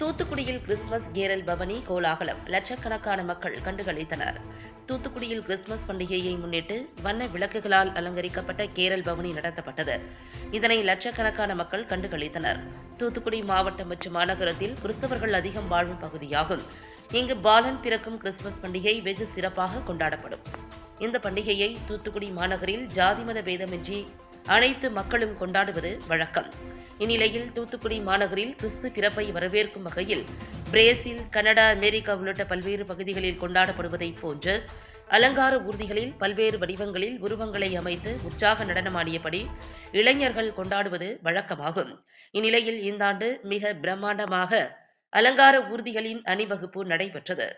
தூத்துக்குடியில் Christmas carol பவனி கோலாகலம். லட்சக்கணக்கான மக்கள் கண்டுகளித்தனர். தூத்துக்குடியில் கிறிஸ்துமஸ் பண்டிகையை முன்னிட்டு வண்ண விளக்குகளால் அலங்கரிக்கப்பட்ட கேரல் பவனி நடத்தப்பட்டது. இதனை லட்சக்கணக்கான மக்கள் கண்டுகளித்தனர். தூத்துக்குடி மாவட்டம் மற்றும் மாநகரத்தில் கிறிஸ்தவர்கள் அதிகம் வாழும் பகுதியாகும். இங்கு பாலன் பிறக்கும் கிறிஸ்துமஸ் பண்டிகை வெகு சிறப்பாக கொண்டாடப்படும். இந்த பண்டிகையை தூத்துக்குடி மாநகரில் ஜாதி மத பேதமின்றி அனைத்து மக்களும் கொண்டாடுவது வழக்கம். இந்நிலையில் தூத்துக்குடி மாநகரில் கிறிஸ்து பிறப்பை வரவேற்கும் வகையில் பிரேசில் கனடா அமெரிக்கா உள்ளிட்ட பல்வேறு பகுதிகளில் கொண்டாடப்படுவதைப் போன்று அலங்கார ஊர்திகளில் பல்வேறு வடிவங்களில் உருவங்களை அமைத்து உற்சாக நடனமாடியபடி இளைஞர்கள் கொண்டாடுவது வழக்கமாகும். இந்நிலையில் இந்த ஆண்டு மிக பிரம்மாண்டமாக அலங்கார ஊர்திகளின் அணிவகுப்பு நடைபெற்றது.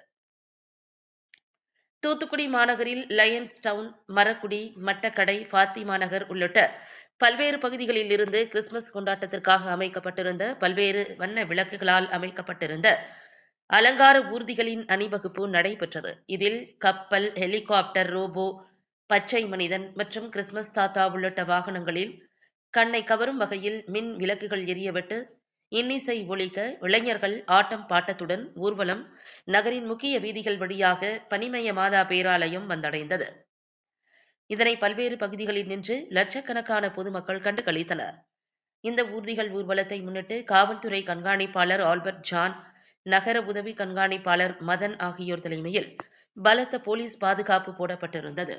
தூத்துக்குடி மாநகரில் லயன்ஸ் டவுன் மரக்குடி மட்டக்கடை பாத்திமா நகர் உள்ளிட்ட பல்வேறு பகுதிகளில் இருந்து கிறிஸ்துமஸ் கொண்டாட்டத்திற்காக அமைக்கப்பட்டிருந்த பல்வேறு வண்ண விளக்குகளால் அமைக்கப்பட்டிருந்த அலங்கார ஊர்திகளின் அணிவகுப்பு நடைபெற்றது. இதில் கப்பல் ஹெலிகாப்டர் ரோபோ பச்சை மனிதன் மற்றும் கிறிஸ்துமஸ் தாத்தா உள்ளிட்ட வாகனங்களில் கண்ணை கவரும் வகையில் மின் விளக்குகள் எரியவிட்டு இன்னிசை ஒழிக்க இளைஞர்கள் ஆட்டம் பாட்டத்துடன் ஊர்வலம் நகரின் முக்கிய வீதிகள் வழியாக பனிமய மாதா பேராலயம் வந்தடைந்தது. இதனை பல்வேறு பகுதிகளில் நின்று லட்சக்கணக்கான பொதுமக்கள் கண்டு கழித்தனர் இந்த ஊர்திகள் ஊர்வலத்தை முன்னிட்டு காவல்துறை கண்காணிப்பாளர் ஆல்பர்ட் ஜான் நகர உதவி கண்காணிப்பாளர் மதன் ஆகியோர் தலைமையில் பலத்த போலீஸ் பாதுகாப்பு போடப்பட்டிருந்தது.